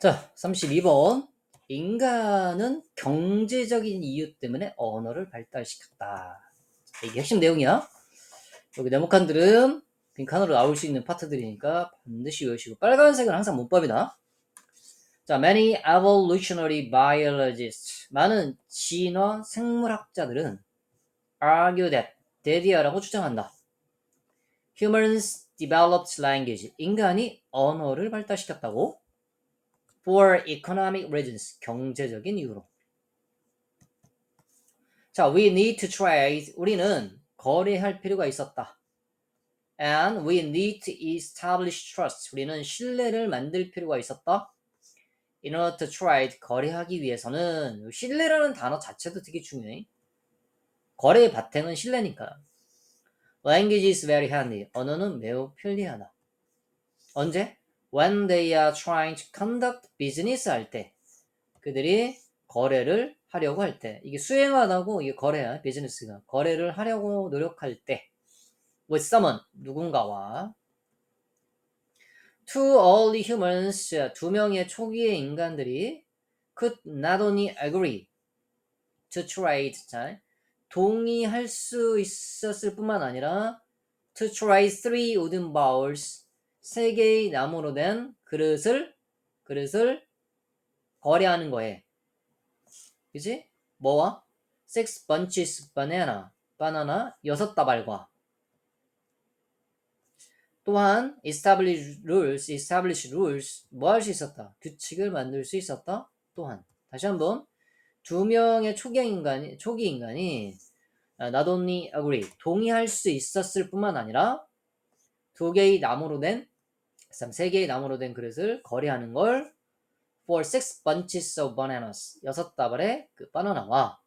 자, 32번. 인간은 경제적인 이유 때문에 언어를 발달시켰다. 이게 핵심 내용이야. 여기 네모칸들은 빈칸으로 나올 수 있는 파트들이니까 반드시 외우시고 빨간색은 항상 문법이다. 자, many evolutionary biologists 많은 진화 생물학자들은 argue that 대디아라고 주장한다. Humans developed language. 인간이 언어를 발달시켰다고. For economic reasons. 경제적인 이유로. 자, we need to trade. 우리는 거래할 필요가 있었다. And we need to establish trust. 우리는 신뢰를 만들 필요가 있었다. In order to trade. 거래하기 위해서는 신뢰라는 단어 자체도 되게 중요해. 거래의 바탕은 신뢰니까. Language is very handy. 언어는 매우 편리하다. 언제? When they are trying to conduct business 할 때. 그들이 거래를 하려고 할 때. 이게 수행하다고 이게 거래야. 비즈니스가. 거래를 하려고 노력할 때. With someone. 누군가와. Two early humans. 두 명의 초기의 인간들이 could not only agree to trade. 자, 동의할 수 있었을 뿐만 아니라 to try three wooden bowls 세 개의 나무로 된 그릇을 그릇을 거래하는 거에 그지? 뭐와? six bunches banana. 바나나 여섯 다발과. 또한 establish rules establish rules. 뭐 할 수 있었다? 규칙을 만들 수 있었다? 또한. 다시 한번. 두 명의 초기 인간이 초기 인간이 not only agree 동의할 수 있었을 뿐만 아니라 두 개의 나무로 된 세 개의 나무로 된 그릇을 거래하는 걸 for six bunches of bananas 여섯 다발의 그 바나나와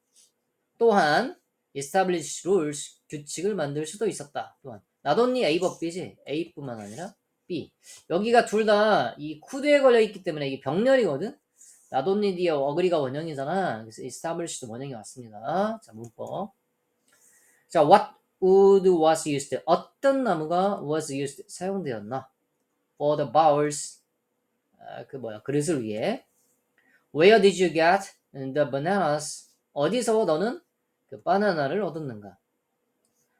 또한 establish rules 규칙을 만들 수도 있었다. 또한 not only A but B지 A뿐만 아니라 B 여기가 둘 다 이 쿠드에 걸려 있기 때문에 이게 병렬이거든. not only the agree가 원형이잖아. 그래서 establish도 원형이 왔습니다. 자 문법. 자 what wood was used 어떤 나무가 was used 사용되었나? For the bowls 아, 그 뭐야 그릇을 위해 Where did you get the bananas? 어디서 너는 그 바나나를 얻었는가?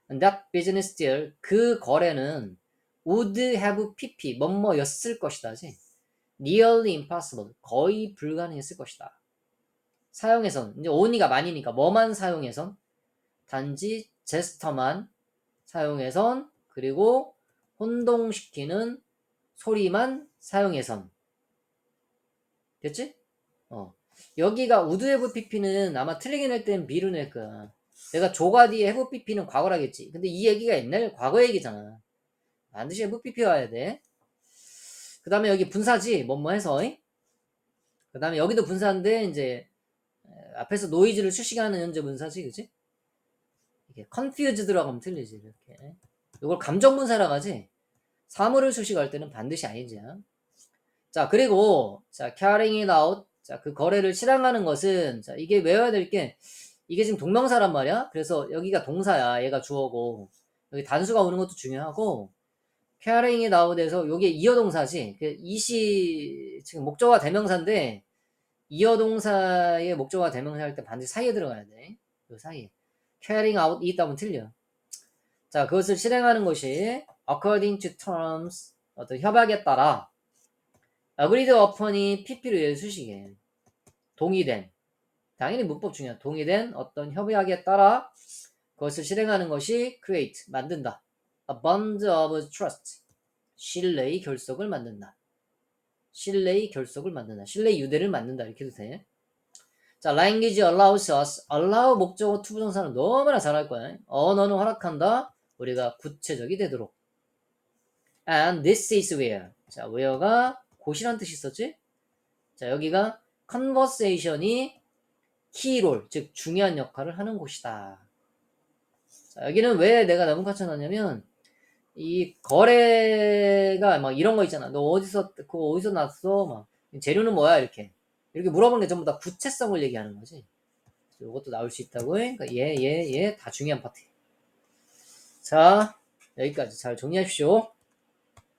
And that business deal 그 거래는 would have pp 뭐뭐였을 것이다지. nearly impossible 거의 불가능했을 것이다. 사용해선 이제 only가 많이니까 뭐만 사용해선 단지 제스터만 사용해선 그리고 혼동시키는 소리만 사용해선 됐지? 어. 여기가 우드 해브 PP는 아마 틀리긴 할땐 비로 낼 거야. 내가 조가 뒤에 해브 PP는 과거라겠지. 근데 이 얘기가 옛날 과거 얘기잖아. 반드시 해브 PP 와야 돼. 그 다음에 여기 분사지, 뭐뭐 해서. 그 다음에 여기도 분사인데, 이제, 앞에서 노이즈를 수식하는 현재 분사지, 그지? 이게 confused라고 하면 틀리지, 이렇게. 이걸 감정 분사라고 하지? 사물을 수식할 때는 반드시 아니지야. 자, 그리고, 자, carrying it out. 자, 그 거래를 실행하는 것은, 자, 이게 외워야 될 게, 이게 지금 동명사란 말이야. 그래서 여기가 동사야. 얘가 주어고. 여기 단수가 오는 것도 중요하고, carrying it out에서 요게 이어동사지. 그 이시, 지금 목적어가 대명사인데, 이어동사의 목적어가 대명사 할 때 반드시 사이에 들어가야 돼. 그 사이에. carrying out 있다면 틀려. 자, 그것을 실행하는 것이 according to terms 어떤 협약에 따라 agreed upon이 pp로 수식이에요. 동의된 당연히 문법 중요한 동의된 어떤 협약에 따라 그것을 실행하는 것이 create 만든다. a bond of trust 신뢰의 결속을 만든다. 신뢰의 결속을 만든다. 신뢰 유대를 만든다. 이렇게 해도 돼. 자, language allows us. allow 목적어 투부정사는 너무나 잘할 거야. 언어는 허락한다. 우리가 구체적이 되도록. And this is where. 자, where가 곳이란 뜻이 있었지? 자, 여기가 conversation이 키롤, 즉 중요한 역할을 하는 곳이다. 자, 여기는 왜 내가 나무 갖춰놨냐면 이 거래가 막 이런 거 있잖아. 너 어디서 그거 어디서 났어? 막 재료는 뭐야? 이렇게 이렇게 물어보는 게 전부 다 구체성을 얘기하는 거지. 이것도 나올 수 있다고. 그러니까 얘, 얘, 얘 다 중요한 파트. 자, 여기까지 잘 정리하십시오.